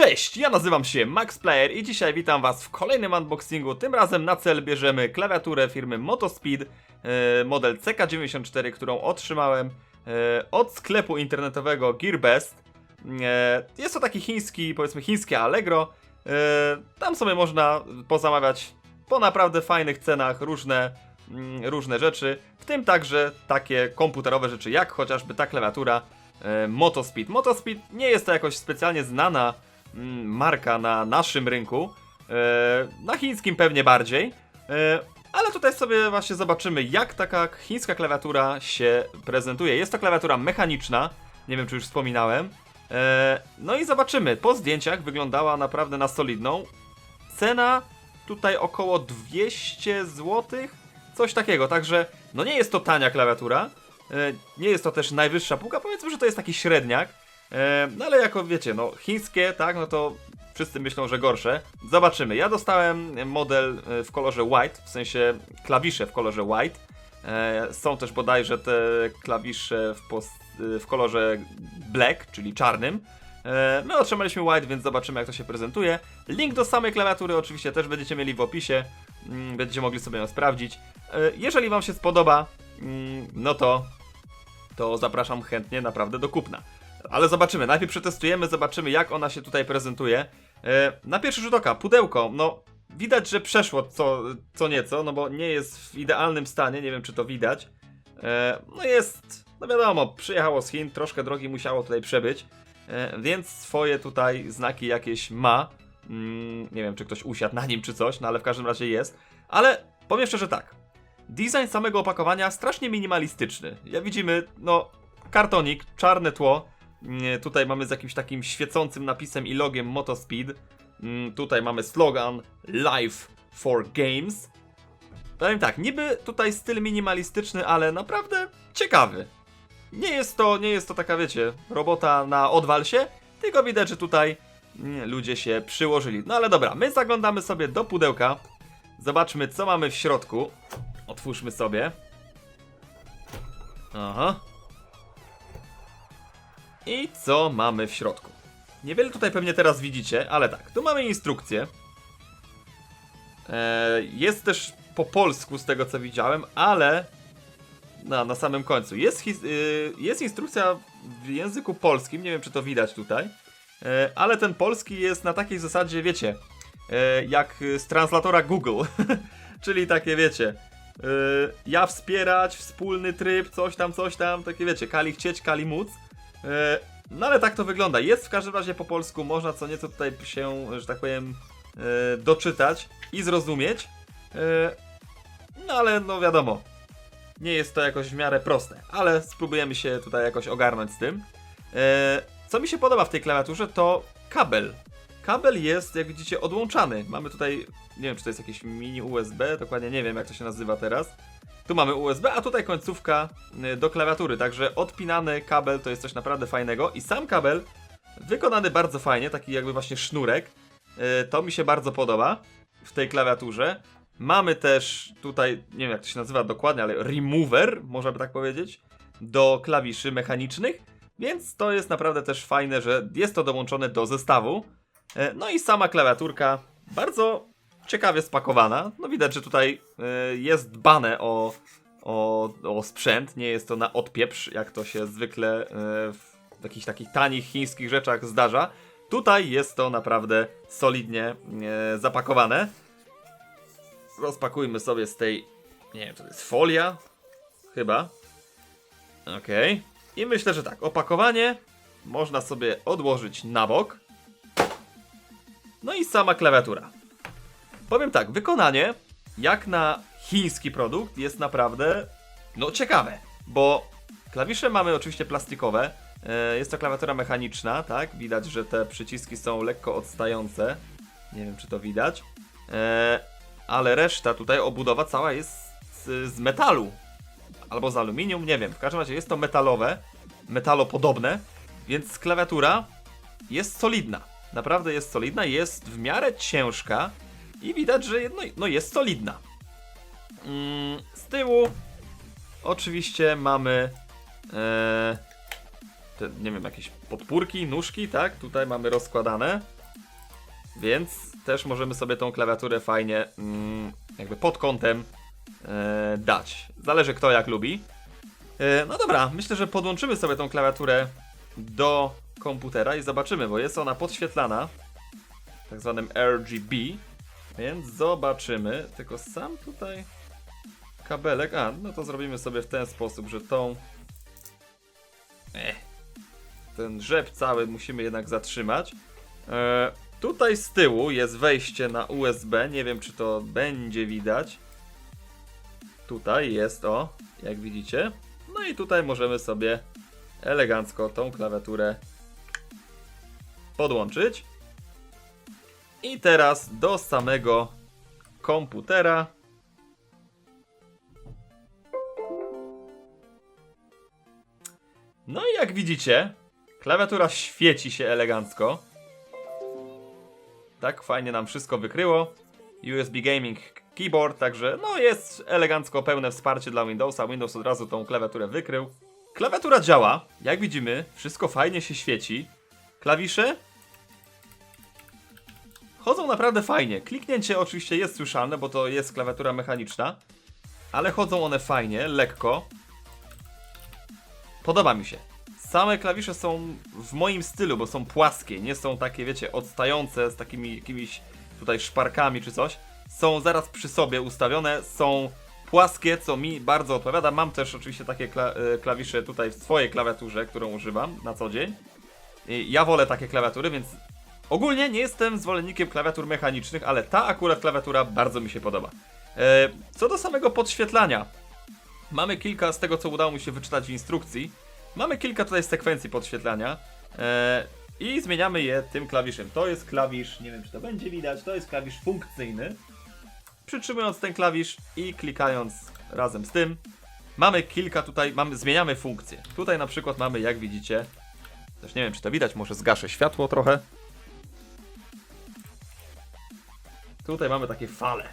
Cześć, ja nazywam się Max Player i dzisiaj witam was w kolejnym unboxingu. Tym razem na cel bierzemy klawiaturę firmy Motospeed, e, model CK94, którą otrzymałem e, od sklepu internetowego Gearbest. E, jest to taki chiński, powiedzmy chińskie Allegro. Tam sobie można pozamawiać po naprawdę fajnych cenach różne, mm, różne rzeczy, w tym także takie komputerowe rzeczy, jak chociażby ta klawiatura Motospeed. Motospeed nie jest to jakoś specjalnie znana marka na naszym rynku, e, na chińskim pewnie bardziej, e, ale tutaj sobie właśnie zobaczymy, jak taka chińska klawiatura się prezentuje. Jest to klawiatura mechaniczna, nie wiem czy już wspominałem. E, No i zobaczymy, po zdjęciach wyglądała naprawdę na solidną. Cena tutaj około 200 zł, coś takiego, także no nie jest to tania klawiatura, nie jest to też najwyższa półka, powiedzmy, że to jest taki średniak, no ale jako wiecie, no chińskie, tak, no to wszyscy myślą, że gorsze. Zobaczymy, ja dostałem model e, w kolorze white, w sensie klawisze w kolorze white, E, Są też bodajże te klawisze w, w kolorze black, czyli czarnym. E, My otrzymaliśmy white, więc zobaczymy jak to się prezentuje. Link do samej klawiatury oczywiście też będziecie mieli w opisie. Mm, Będziecie mogli sobie ją sprawdzić. E, Jeżeli wam się spodoba, mm, no to, to zapraszam chętnie naprawdę do kupna. Ale zobaczymy, najpierw przetestujemy, zobaczymy jak ona się tutaj prezentuje. E, Na pierwszy rzut oka, pudełko, no widać, że przeszło co, co nieco, no bo nie jest w idealnym stanie, nie wiem czy to widać. E, no jest, no wiadomo, przyjechało z Chin, troszkę drogi musiało tutaj przebyć, e, więc swoje tutaj znaki jakieś ma. Mm, nie wiem, czy ktoś usiadł na nim czy coś, no ale w każdym razie jest. Ale powiem szczerze tak, design samego opakowania strasznie minimalistyczny. Jak widzimy, no, kartonik, czarne tło, tutaj mamy z jakimś takim świecącym napisem i logiem Motospeed. Mm, Tutaj mamy slogan Life for Games. Powiem tak, niby tutaj styl minimalistyczny, ale naprawdę ciekawy. Nie jest to, nie jest to taka, wiecie, robota na odwal się, tylko widać, że tutaj mm, ludzie się przyłożyli. No ale dobra, my zaglądamy sobie do pudełka. Zobaczmy, co mamy w środku. Otwórzmy sobie. Aha. I co mamy w środku? Niewiele tutaj pewnie teraz widzicie, ale tak, tu mamy instrukcję. E, jest też po polsku z tego co widziałem, ale no, na samym końcu. Jest, y, jest instrukcja w języku polskim, nie wiem czy to widać tutaj, e, ale ten polski jest na takiej zasadzie, wiecie, e, jak z translatora Google. Czyli takie, wiecie, ja wspierać, wspólny tryb, coś tam, coś tam, takie wiecie, kali chcieć, kali móc. E, no ale tak to wygląda. Jest w każdym razie po polsku, można co nieco tutaj się, że tak powiem, e, doczytać i zrozumieć. E, no ale no wiadomo, nie jest to jakoś w miarę proste, ale spróbujemy się tutaj jakoś ogarnąć z tym. Co mi się podoba w tej klawiaturze to kabel. Kabel jest, jak widzicie, odłączany. Mamy tutaj, nie wiem czy to jest jakieś mini USB, dokładnie nie wiem jak to się nazywa teraz. Tu mamy USB, a tutaj końcówka y, do klawiatury, także odpinany kabel to jest coś naprawdę fajnego i sam kabel wykonany bardzo fajnie, taki jakby właśnie sznurek. Y, To mi się bardzo podoba w tej klawiaturze. Mamy też tutaj, nie wiem jak to się nazywa dokładnie, ale remover, można by tak powiedzieć, do klawiszy mechanicznych, więc to jest naprawdę też fajne, że jest to dołączone do zestawu. E, No i sama klawiaturka bardzo ciekawie spakowana. No widać, że tutaj e, jest dbane o, o, o sprzęt, nie jest to na odpieprz, jak to się zwykle e, w jakichś takich tanich chińskich rzeczach zdarza. Tutaj jest to naprawdę solidnie zapakowane. Rozpakujmy sobie z tej, nie wiem, to jest folia? Chyba. Okej. I myślę, że tak, opakowanie można sobie odłożyć na bok. No i sama klawiatura. Powiem tak, wykonanie jak na chiński produkt jest naprawdę no ciekawe, bo klawisze mamy oczywiście plastikowe. e, Jest to klawiatura mechaniczna, tak? Widać, że te przyciski są lekko odstające. Nie wiem, czy to widać. E, Ale reszta tutaj, obudowa cała jest z, z metalu. Albo z aluminium, nie wiem. W każdym razie jest to metalowe, metalopodobne, więc klawiatura jest solidna. Naprawdę jest solidna, jest w miarę ciężka i widać, że no, no jest solidna. Mm, z tyłu oczywiście mamy e, te, nie wiem, jakieś podpórki, nóżki, tak? Tutaj mamy rozkładane. Więc też możemy sobie tą klawiaturę fajnie mm, jakby pod kątem e, dać. Zależy kto jak lubi. E, no dobra, myślę, że podłączymy sobie tą klawiaturę do komputera i zobaczymy, bo jest ona podświetlana tak zwanym RGB, więc zobaczymy. Tylko sam tutaj kabelek, a no to zrobimy sobie w ten sposób, że tą eh, ten rzep cały musimy jednak zatrzymać. E, tutaj z tyłu jest wejście na USB, nie wiem czy to będzie widać. Tutaj jest o, jak widzicie. No i tutaj możemy sobie elegancko tą klawiaturę podłączyć. I teraz do samego komputera. No i jak widzicie, klawiatura świeci się elegancko. Tak, fajnie nam wszystko wykryło. USB Gaming Keyboard, także no jest elegancko pełne wsparcie dla Windowsa. Windows od razu tą klawiaturę wykrył. Klawiatura działa, jak widzimy, wszystko fajnie się świeci. Klawisze chodzą naprawdę fajnie. Kliknięcie oczywiście jest słyszalne, bo to jest klawiatura mechaniczna, ale chodzą one fajnie, lekko. Podoba mi się. Same klawisze są w moim stylu, bo są płaskie, nie są takie, wiecie, odstające z takimi jakimiś tutaj szparkami czy coś. Są zaraz przy sobie ustawione, są płaskie, co mi bardzo odpowiada. Mam też oczywiście takie kla e, klawisze tutaj w swojej klawiaturze, którą używam na co dzień. I Ja wolę takie klawiatury, więc ogólnie nie jestem zwolennikiem klawiatur mechanicznych, ale ta akurat klawiatura bardzo mi się podoba. E, Co do samego podświetlania, mamy kilka z tego, co udało mi się wyczytać w instrukcji. Mamy kilka tutaj sekwencji podświetlania e, i zmieniamy je tym klawiszem. To jest klawisz, nie wiem czy to będzie widać, to jest klawisz funkcyjny. Przytrzymując ten klawisz i klikając razem z tym, mamy kilka tutaj, mamy, zmieniamy funkcje. Tutaj na przykład mamy, jak widzicie, też nie wiem czy to widać, może zgaszę światło trochę. Tutaj mamy takie fale.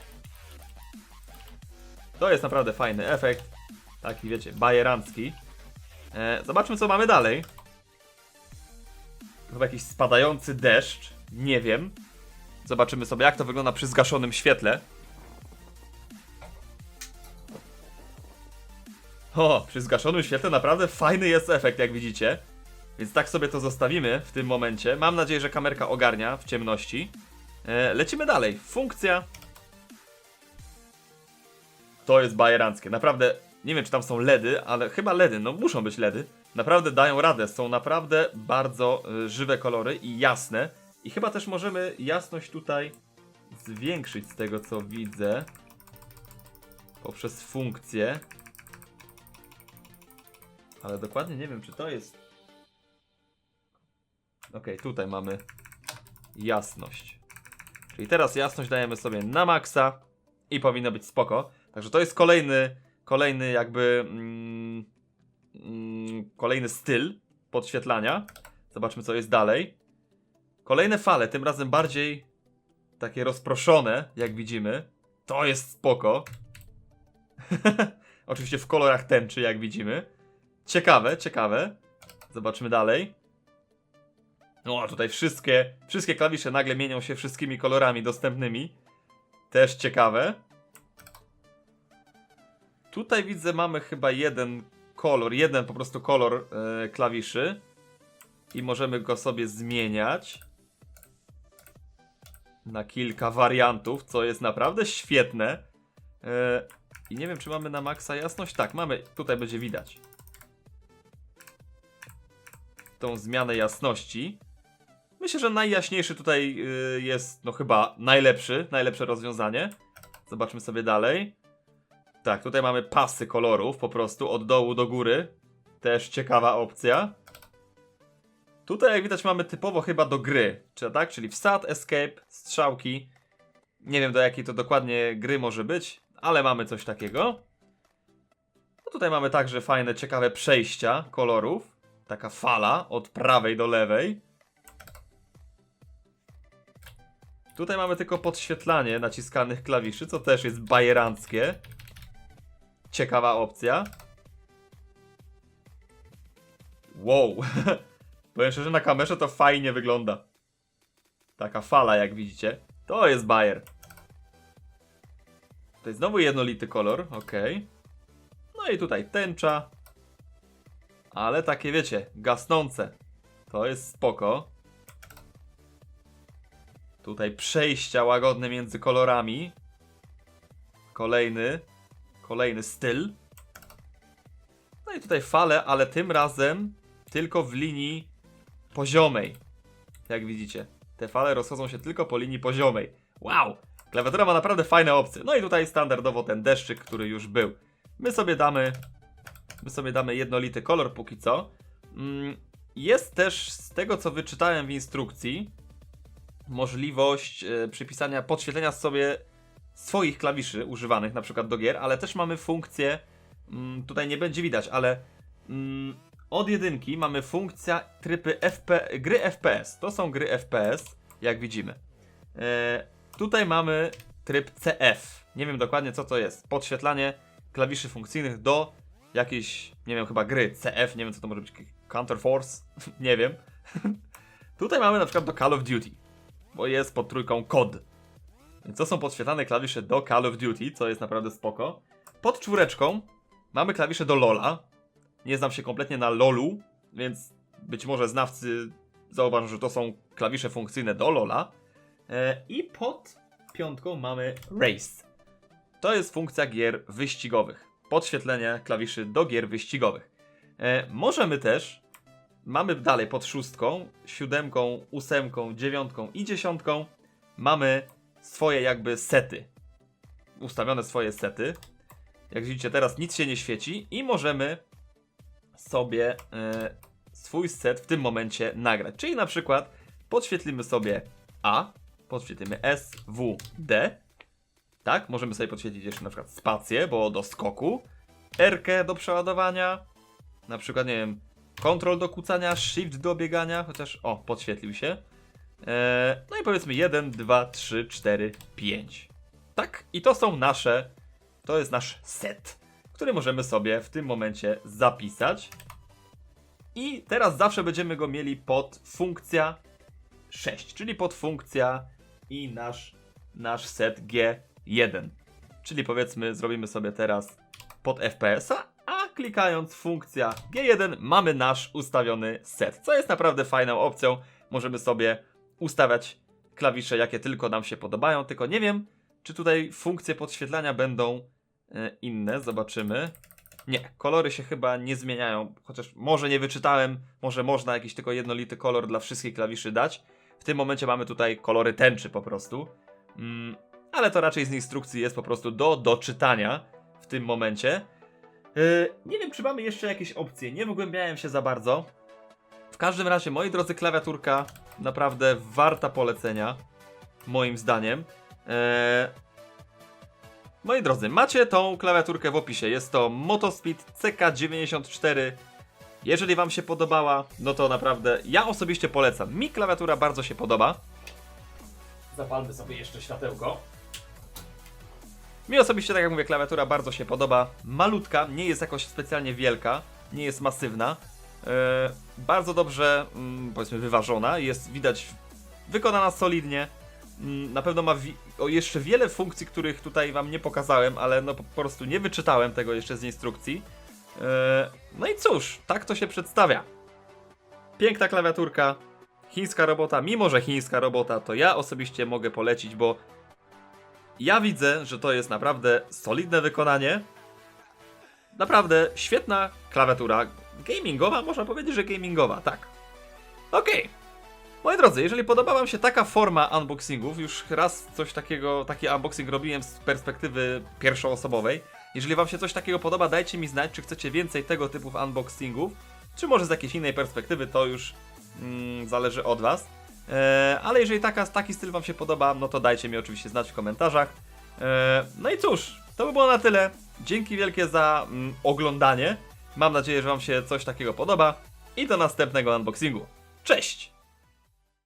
To jest naprawdę fajny efekt. Taki wiecie, bajerancki. E, zobaczmy co mamy dalej. Chyba jakiś spadający deszcz. Nie wiem. Zobaczymy sobie jak to wygląda przy zgaszonym świetle. O, przy zgaszonym świetle naprawdę fajny jest efekt, jak widzicie. Więc tak sobie to zostawimy w tym momencie. Mam nadzieję, że kamerka ogarnia w ciemności. E, lecimy dalej. Funkcja. To jest bajeranckie. Naprawdę, nie wiem czy tam są LEDy, ale chyba LEDy, no muszą być LEDy. Naprawdę dają radę. Są naprawdę bardzo y, żywe kolory i jasne. I chyba też możemy jasność tutaj zwiększyć z tego co widzę. Poprzez funkcję. Ale dokładnie nie wiem czy to jest Ok, tutaj mamy jasność. Czyli teraz jasność dajemy sobie na maksa i powinno być spoko. Także to jest kolejny, kolejny jakby mm, mm, kolejny styl podświetlania. Zobaczmy co jest dalej. Kolejne fale, tym razem bardziej takie rozproszone, jak widzimy. To jest spoko. Oczywiście w kolorach tęczy, jak widzimy. Ciekawe, ciekawe. Zobaczmy dalej. No, tutaj wszystkie, wszystkie klawisze nagle mienią się wszystkimi kolorami dostępnymi. Też ciekawe. Tutaj widzę, mamy chyba jeden kolor, jeden po prostu kolor e, klawiszy. I możemy go sobie zmieniać na kilka wariantów, co jest naprawdę świetne. E, I nie wiem, czy mamy na maksa jasność. Tak, mamy, tutaj będzie widać tą zmianę jasności. Myślę, że najjaśniejszy tutaj y, jest, no chyba najlepszy, najlepsze rozwiązanie. Zobaczmy sobie dalej. Tak, tutaj mamy pasy kolorów po prostu od dołu do góry. Też ciekawa opcja. Tutaj jak widać mamy typowo chyba do gry, czy tak? Czyli wsad, escape, strzałki. Nie wiem do jakiej to dokładnie gry może być, ale mamy coś takiego. No tutaj mamy także fajne, ciekawe przejścia kolorów. Taka fala od prawej do lewej. Tutaj mamy tylko podświetlanie naciskanych klawiszy, co też jest bajeranckie. Ciekawa opcja. Wow. Powiem szczerze, na kamerze to fajnie wygląda. Taka fala, jak widzicie. To jest Bayer. Tutaj znowu jednolity kolor, ok. No i tutaj tęcza. Ale takie wiecie, gasnące. To jest spoko. Tutaj przejścia łagodne między kolorami. Kolejny. Kolejny styl. No i tutaj fale, ale tym razem tylko w linii poziomej. Jak widzicie. Te fale rozchodzą się tylko po linii poziomej. Wow! Klawiatura ma naprawdę fajne opcje. No i tutaj standardowo ten deszczyk, który już był. My sobie damy. My sobie damy jednolity kolor póki co. Mm, Jest też z tego co wyczytałem w instrukcji możliwość e, przypisania, podświetlenia sobie swoich klawiszy używanych na przykład do gier, ale też mamy funkcję, mm, tutaj nie będzie widać, ale mm, od jedynki mamy funkcja tryby FP, gry FPS. To są gry FPS, jak widzimy. E, tutaj mamy tryb CF. Nie wiem dokładnie co to jest. Podświetlanie klawiszy funkcyjnych do jakiejś, nie wiem, chyba gry CF. Nie wiem co to może być. Counter Force? nie wiem. tutaj mamy na przykład do Call of Duty, bo jest pod trójką kod. Więc to są podświetlane klawisze do Call of Duty, co jest naprawdę spoko. Pod czwóreczką mamy klawisze do LoL'a. Nie znam się kompletnie na LoL'u, więc być może znawcy zauważą, że to są klawisze funkcyjne do LoL'a. E, I pod piątką mamy Race. To jest funkcja gier wyścigowych. Podświetlenie klawiszy do gier wyścigowych. E, możemy też, mamy dalej pod szóstką, siódemką, ósemką, dziewiątką i dziesiątką, mamy swoje jakby sety. Ustawione swoje sety. Jak widzicie, teraz nic się nie świeci i możemy sobie e, swój set w tym momencie nagrać. Czyli na przykład podświetlimy sobie A, podświetlimy S, W, D. Tak, możemy sobie podświetlić jeszcze na przykład spację, bo do skoku, R do przeładowania, na przykład, nie wiem, Ctrl do kucania, Shift do biegania, chociaż, o, podświetlił się. Eee, no i powiedzmy 1, 2, 3, 4, 5. Tak, i to są nasze, to jest nasz set, który możemy sobie w tym momencie zapisać. I teraz zawsze będziemy go mieli pod funkcja 6, czyli pod funkcja i nasz, nasz set G1. Czyli powiedzmy, zrobimy sobie teraz pod FPS-a, klikając funkcja G1 mamy nasz ustawiony set, co jest naprawdę fajną opcją. Możemy sobie ustawiać klawisze, jakie tylko nam się podobają, tylko nie wiem, czy tutaj funkcje podświetlania będą e, inne, zobaczymy. Nie, kolory się chyba nie zmieniają, chociaż może nie wyczytałem, może można jakiś tylko jednolity kolor dla wszystkich klawiszy dać. W tym momencie mamy tutaj kolory tęczy po prostu. Mm, ale to raczej z instrukcji jest po prostu do doczytania w tym momencie. Yy, nie wiem, czy mamy jeszcze jakieś opcje, nie wgłębiałem się za bardzo. W każdym razie, moi drodzy, klawiaturka naprawdę warta polecenia, moim zdaniem. Eee... Moi drodzy, macie tą klawiaturkę w opisie. Jest to Motospeed CK94. Jeżeli Wam się podobała, no to naprawdę ja osobiście polecam. Mi klawiatura bardzo się podoba. Zapalmy sobie jeszcze światełko. Mi osobiście, tak jak mówię, klawiatura bardzo się podoba. Malutka, nie jest jakoś specjalnie wielka, nie jest masywna. E, bardzo dobrze, mm, powiedzmy, wyważona. Jest widać wykonana solidnie. Mm, Na pewno ma o jeszcze wiele funkcji, których tutaj Wam nie pokazałem, ale no po prostu nie wyczytałem tego jeszcze z instrukcji. E, No i cóż, tak to się przedstawia. Piękna klawiaturka, chińska robota. Mimo, że chińska robota, to ja osobiście mogę polecić, bo ja widzę, że to jest naprawdę solidne wykonanie. Naprawdę świetna klawiatura. Gamingowa, można powiedzieć, że gamingowa, tak. Okej. Moi drodzy, jeżeli podoba Wam się taka forma unboxingów, już raz coś takiego, taki unboxing robiłem z perspektywy pierwszoosobowej. Jeżeli Wam się coś takiego podoba, dajcie mi znać, czy chcecie więcej tego typu unboxingów, czy może z jakiejś innej perspektywy, to już mm, zależy od Was. Eee, ale jeżeli taka, taki styl Wam się podoba, no to dajcie mi oczywiście znać w komentarzach. Eee, no i cóż, to by było na tyle. Dzięki wielkie za mm, oglądanie. Mam nadzieję, że Wam się coś takiego podoba. I do następnego unboxingu. Cześć!